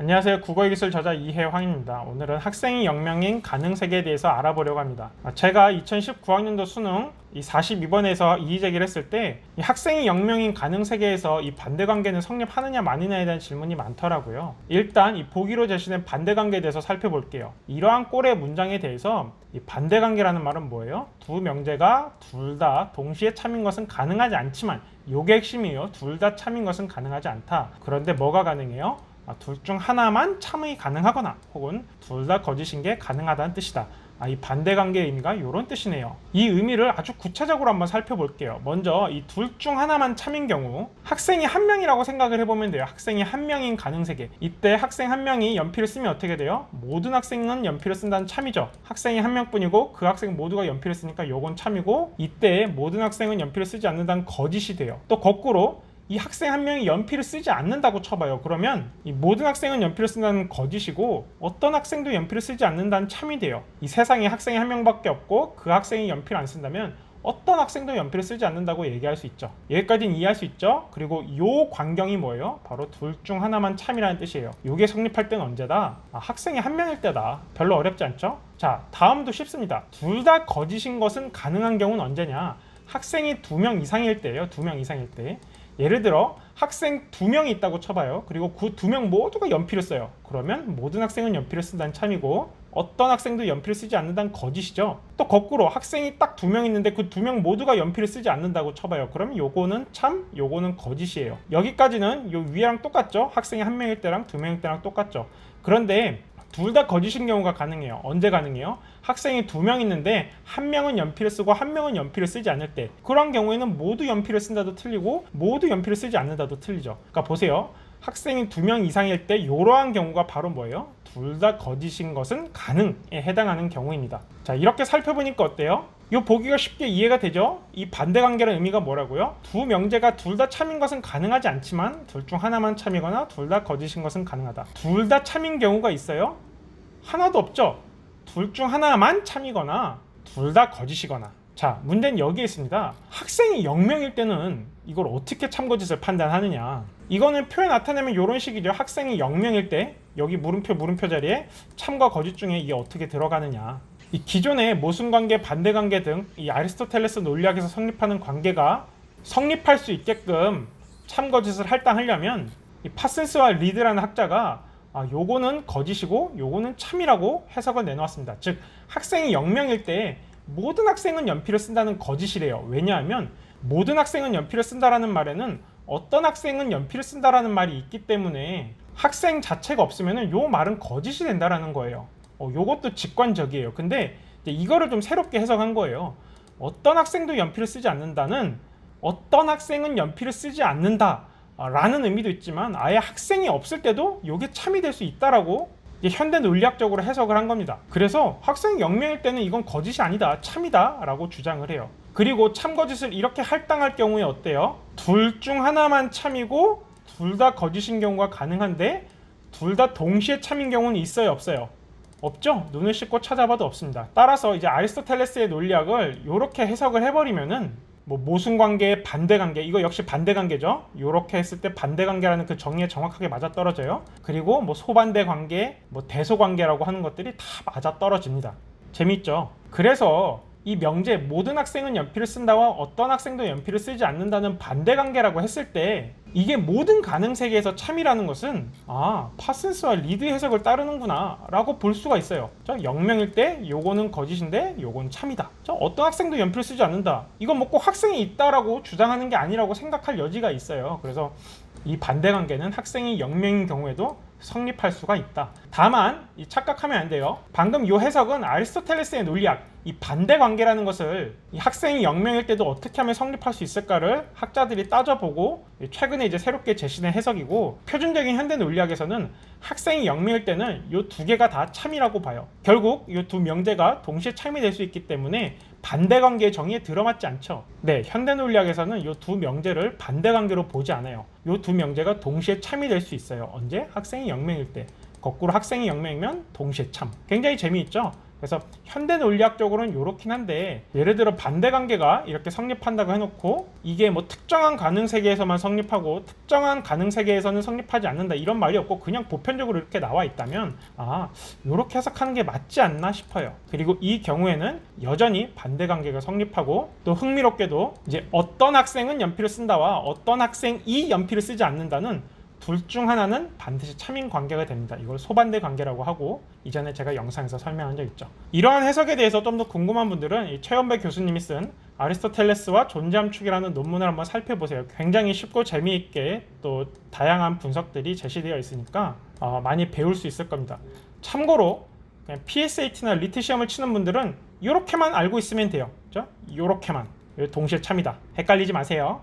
안녕하세요. 국어기술 저자 이혜황입니다. 오늘은 학생이 영명인 가능세계에 대해서 알아보려고 합니다. 아, 제가 2019학년도 수능 이 42번에서 이의 제기를 했을 때 이 학생이 영명인 가능세계에서 이 반대관계는 성립하느냐 마느냐에 대한 질문이 많더라고요. 일단 이 보기로 제시된 반대관계에 대해서 살펴볼게요. 이러한 꼴의 문장에 대해서 이 반대관계라는 말은 뭐예요? 두 명제가 둘 다 동시에 참인 것은 가능하지 않지만 요게 핵심이에요. 둘 다 참인 것은 가능하지 않다. 그런데 뭐가 가능해요? 아, 둘중 하나만 참이 가능하거나 혹은 둘 다 거짓인 게 가능하다는 뜻이다. 아, 이 반대 관계의 의미가 이런 뜻이네요. 이 의미를 아주 구체적으로 한번 살펴볼게요. 먼저 이 둘 중 하나만 참인 경우 학생이 한 명이라고 생각을 해보면 돼요. 학생이 한 명인 가능세계. 이때 학생 한 명이 연필을 쓰면 어떻게 돼요? 모든 학생은 연필을 쓴다는 참이죠. 학생이 한 명뿐이고 그 학생 모두가 연필을 쓰니까 요건 참이고 이때 모든 학생은 연필을 쓰지 않는다는 거짓이 돼요. 또 거꾸로 이 학생 한 명이 연필을 쓰지 않는다고 쳐봐요. 그러면 이 모든 학생은 연필을 쓴다는 거짓이고 어떤 학생도 연필을 쓰지 않는다는 참이 돼요. 이 세상에 학생이 한 명밖에 없고 그 학생이 연필 안 쓴다면 어떤 학생도 연필을 쓰지 않는다고 얘기할 수 있죠. 여기까지는 이해할 수 있죠. 그리고 요 광경이 뭐예요? 바로 둘 중 하나만 참이라는 뜻이에요. 요게 성립할 때는 언제다? 아, 학생이 한 명일 때다. 별로 어렵지 않죠? 자, 다음도 쉽습니다. 둘 다 거짓인 것은 가능한 경우는 언제냐? 학생이 두 명 이상일 때예요. 두 명 이상일 때. 예를 들어 학생 두 명이 있다고 쳐봐요. 그리고 그 두 명 모두가 연필을 써요. 그러면 모든 학생은 연필을 쓴다는 참이고 어떤 학생도 연필을 쓰지 않는다는 거짓이죠. 또 거꾸로 학생이 딱 두 명 있는데 그 두 명 모두가 연필을 쓰지 않는다고 쳐봐요. 그러면 요거는 참, 요거는 거짓이에요. 여기까지는 요 위랑 똑같죠. 학생이 한 명일 때랑 두 명일 때랑 똑같죠. 그런데 둘 다 거짓인 경우가 가능해요. 언제 가능해요? 학생이 두 명 있는데 한 명은 연필을 쓰고 한 명은 연필을 쓰지 않을 때 그런 경우에는 모두 연필을 쓴다도 틀리고 모두 연필을 쓰지 않는다도 틀리죠. 그러니까 보세요. 학생이 두 명 이상일 때 이러한 경우가 바로 뭐예요? 둘 다 거짓인 것은 가능에 해당하는 경우입니다. 자 이렇게 살펴보니까 어때요? 이 보기가 쉽게 이해가 되죠? 이 반대관계라는 의미가 뭐라고요? 두 명제가 둘 다 참인 것은 가능하지 않지만 둘 중 하나만 참이거나 둘 다 거짓인 것은 가능하다. 둘 다 참인 경우가 있어요? 하나도 없죠? 둘 중 하나만 참이거나 둘 다 거짓이거나 자 문제는 여기에 있습니다. 학생이 0명일 때는 이걸 어떻게 참거짓을 판단하느냐. 이거는 표에 나타내면 이런 식이죠. 학생이 0명일 때 여기 물음표 물음표 자리에 참과 거짓 중에 이게 어떻게 들어가느냐. 이 기존의 모순관계 반대관계 등 이 아리스토텔레스 논리학에서 성립하는 관계가 성립할 수 있게끔 참거짓을 할당하려면 이 파슨스와 리드라는 학자가 아, 요거는 거짓이고 요거는 참이라고 해석을 내놓았습니다. 즉 학생이 0명일 때 모든 학생은 연필을 쓴다는 거짓이래요. 왜냐하면 모든 학생은 연필을 쓴다라는 말에는 어떤 학생은 연필을 쓴다라는 말이 있기 때문에 학생 자체가 없으면은 요 말은 거짓이 된다라는 거예요. 어, 요것도 직관적이에요. 근데 이거를 좀 새롭게 해석한 거예요. 어떤 학생도 연필을 쓰지 않는다는 어떤 학생은 연필을 쓰지 않는다. 아, 라는 의미도 있지만 아예 학생이 없을 때도 이게 참이 될 수 있다라고 현대 논리학적으로 해석을 한 겁니다. 그래서 학생 0명일 때는 이건 거짓이 아니다, 참이다 라고 주장을 해요. 그리고 참거짓을 이렇게 할당할 경우에 어때요? 둘 중 하나만 참이고 둘 다 거짓인 경우가 가능한데 둘 다 동시에 참인 경우는 있어요, 없어요? 없죠? 눈을 씻고 찾아봐도 없습니다. 따라서 이제 아리스토텔레스의 논리학을 이렇게 해석을 해버리면은 뭐 모순 관계, 반대 관계 이거 역시 반대 관계죠. 이렇게 했을 때 반대 관계라는 그 정의에 정확하게 맞아 떨어져요. 그리고 뭐 소반대 관계, 뭐 대소 관계라고 하는 것들이 다 맞아 떨어집니다. 재밌죠? 그래서 이 명제 모든 학생은 연필을 쓴다와 어떤 학생도 연필을 쓰지 않는다는 반대 관계라고 했을 때 이게 모든 가능 세계에서 참이라는 것은 아 파슨스와 리드 해석을 따르는구나 라고 볼 수가 있어요. 자 0명일 때 요거는 거짓인데 요건 참이다. 자 어떤 학생도 연필을 쓰지 않는다. 이건 뭐 꼭 학생이 있다라고 주장하는 게 아니라고 생각할 여지가 있어요. 그래서 이 반대 관계는 학생이 0명인 경우에도 성립할 수가 있다. 다만 이 착각하면 안 돼요. 방금 이 해석은 아리스토텔레스의 논리학, 이 반대 관계라는 것을 이 학생이 0명일 때도 어떻게 하면 성립할 수 있을까를 학자들이 따져보고 최근에 이제 새롭게 제시된 해석이고 표준적인 현대 논리학에서는 학생이 0명일 때는 이 두 개가 다 참이라고 봐요. 결국 이 두 명제가 동시에 참이 될 수 있기 때문에 반대 관계의 정의에 들어맞지 않죠. 네, 현대 논리학에서는 이 두 명제를 반대 관계로 보지 않아요. 이 두 명제가 동시에 참이 될 수 있어요. 언제? 학생이 0명일 때. 거꾸로 학생이 0명이면 동시에 참. 굉장히 재미있죠? 그래서 현대 논리학적으로는 이렇긴 한데 예를 들어 반대 관계가 이렇게 성립한다고 해놓고 이게 뭐 특정한 가능 세계에서만 성립하고 특정한 가능 세계에서는 성립하지 않는다 이런 말이 없고 그냥 보편적으로 이렇게 나와 있다면 아 이렇게 해석하는 게 맞지 않나 싶어요. 그리고 이 경우에는 여전히 반대 관계가 성립하고 또 흥미롭게도 이제 어떤 학생은 연필을 쓴다와 어떤 학생이 연필을 쓰지 않는다는 둘 중 하나는 반드시 참인 관계가 됩니다. 이걸 소반대 관계라고 하고 이전에 제가 영상에서 설명한 적 있죠. 이러한 해석에 대해서 좀 더 궁금한 분들은 이 최연배 교수님이 쓴 아리스토텔레스와 존재함 축이라는 논문을 한번 살펴보세요. 굉장히 쉽고 재미있게 또 다양한 분석들이 제시되어 있으니까 어, 많이 배울 수 있을 겁니다. 참고로 PSAT나 리트 시험을 치는 분들은 이렇게만 알고 있으면 돼요. 이렇게만 동시에 참이다. 헷갈리지 마세요.